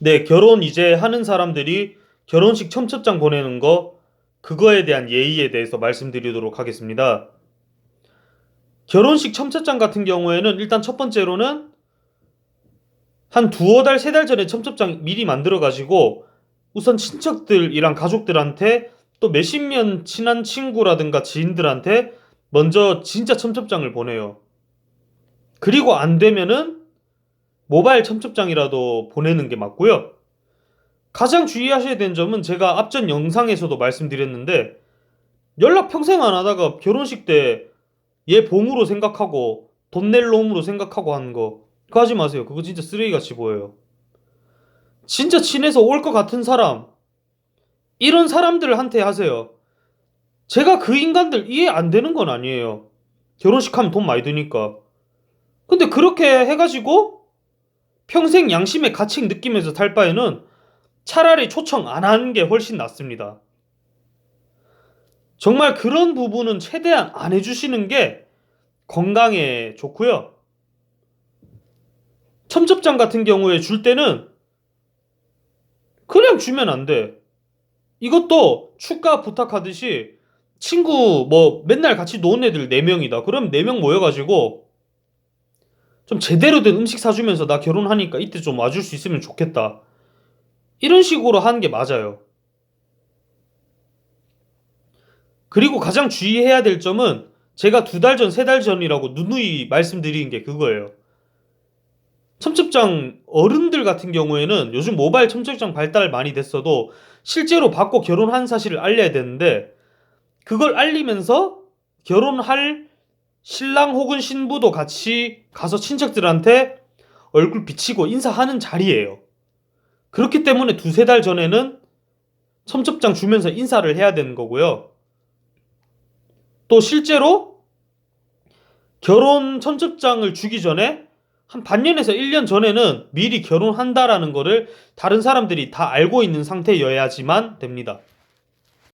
네, 결혼 이제 하는 사람들이 결혼식 청첩장 보내는 거, 그거에 대한 예의에 대해서 말씀드리도록 하겠습니다. 결혼식 청첩장 같은 경우에는 일단 첫 번째로는 한 두어 달, 세 달 전에 청첩장 미리 만들어 가지고 우선 친척들이랑 가족들한테 또 몇십 년 친한 친구라든가 지인들한테 먼저 진짜 청첩장을 보내요. 그리고 안 되면은 모바일 청첩장이라도 보내는 게 맞고요. 가장 주의하셔야 되는 점은 제가 앞전 영상에서도 말씀드렸는데 연락 평생 안 하다가 결혼식 때 얘 봉으로 생각하고 돈 낼 놈으로 생각하고 하는 거 그거 하지 마세요. 그거 진짜 쓰레기같이 보여요. 진짜 친해서 올 것 같은 사람 이런 사람들한테 하세요. 제가 그 인간들 이해 안 되는 건 아니에요. 결혼식 하면 돈 많이 드니까. 근데 그렇게 해가지고 평생 양심의 가책 느끼면서 탈 바에는 차라리 초청 안 하는 게 훨씬 낫습니다. 정말 그런 부분은 최대한 안 해주시는 게 건강에 좋고요. 첨첩장 같은 경우에 줄 때는 그냥 주면 안 돼. 이것도 축가 부탁하듯이 친구 뭐 맨날 같이 노는 애들 4명이다. 그럼 4명 모여가지고 좀 제대로 된 음식 사주면서 나 결혼하니까 이때 좀 와줄 수 있으면 좋겠다. 이런 식으로 하는 게 맞아요. 그리고 가장 주의해야 될 점은 제가 두 달 전, 세 달 전이라고 누누이 말씀드리는 게 그거예요. 첨첩장 어른들 같은 경우에는 요즘 모바일 첨첩장 발달 많이 됐어도 실제로 받고 결혼한 사실을 알려야 되는데 그걸 알리면서 결혼할 신랑 혹은 신부도 같이 가서 친척들한테 얼굴 비치고 인사하는 자리예요. 그렇기 때문에 두세 달 전에는 첨첩장 주면서 인사를 해야 되는 거고요. 또 실제로 결혼 첨첩장을 주기 전에 한 반년에서 1년 전에는 미리 결혼한다라는 거를 다른 사람들이 다 알고 있는 상태여야지만 됩니다.